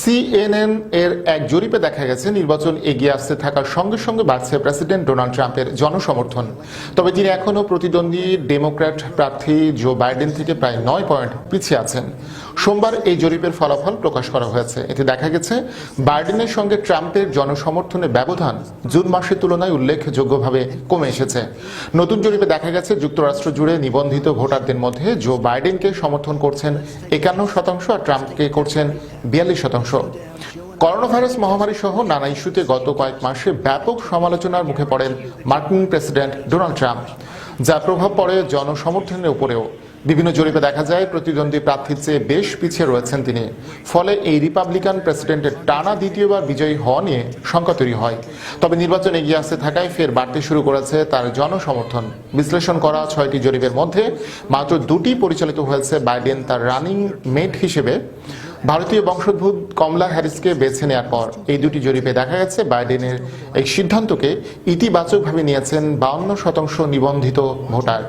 CNN এর এক জরিপে দেখা গেছে, নির্বাচন এগিয়ে আসতে থাকার সঙ্গে সঙ্গে বাড়ছে প্রেসিডেন্ট ডোনাল্ড ট্রাম্পের জনসমর্থন। তবে তিনি এখনও প্রতিদ্বন্দ্বী ডেমোক্র্যাট প্রার্থী জো বাইডেন থেকে প্রায় নয় পয়েন্ট পিছিয়ে আছেন, সোমবার এই জরিপের ফলাফল প্রকাশ করা হয়েছে। এতে দেখা গেছে, বাইডেনের সঙ্গে ট্রাম্পের জনসমর্থনের ব্যবধান জুন মাসের তুলনায় উল্লেখযোগ্যভাবে কমে এসেছে। নতুন জরিপে দেখা গেছে, যুক্তরাষ্ট্র জুড়ে নিবন্ধিত ভোটারদের মধ্যে জো বাইডেনকে সমর্থন করছেন একান্ন শতাংশ আর ট্রাম্পকে করছেন বিয়াল্লিশ শতাংশ। করোনা ভাইরাস মহামারী সহ নানা ইস্যুতে গত কয়েক মাসে ব্যাপক সমালোচনার মুখে পড়েন মার্কিন প্রেসিডেন্ট ডোনাল্ড ট্রাম্প, যার প্রভাব পড়ে জনসমর্থনের উপরেও। বিভিন্ন জরিপে দেখা যায়, প্রতিদ্বন্দ্বী প্রার্থীর চেয়ে বেশ পিছিয়ে রয়েছেন তিনি। ফলে এই রিপাবলিকান প্রেসিডেন্টের টানা দ্বিতীয়বার বিজয়ী হওয়া নিয়ে শঙ্কা তৈরি হয়। তবে নির্বাচন এগিয়ে আসতে থাকায় ফের বাড়তে শুরু করেছে তার জনসমর্থন। বিশ্লেষণ করা ছয়টি জরিপের মধ্যে মাত্র দুটি পরিচালিত হয়েছে বাইডেন তার রানিং মেট হিসেবে। ভারতীয় বংশোদ্ভূত কমলা হ্যারিসকে বেছে নেওয়ার পর এই দুটি জরিপে দেখা গেছে বাইডেনের এই সিদ্ধান্তকে ইতিবাচকভাবে নিয়েছেন বাউন্ন শতাংশ নিবন্ধিত ভোটার।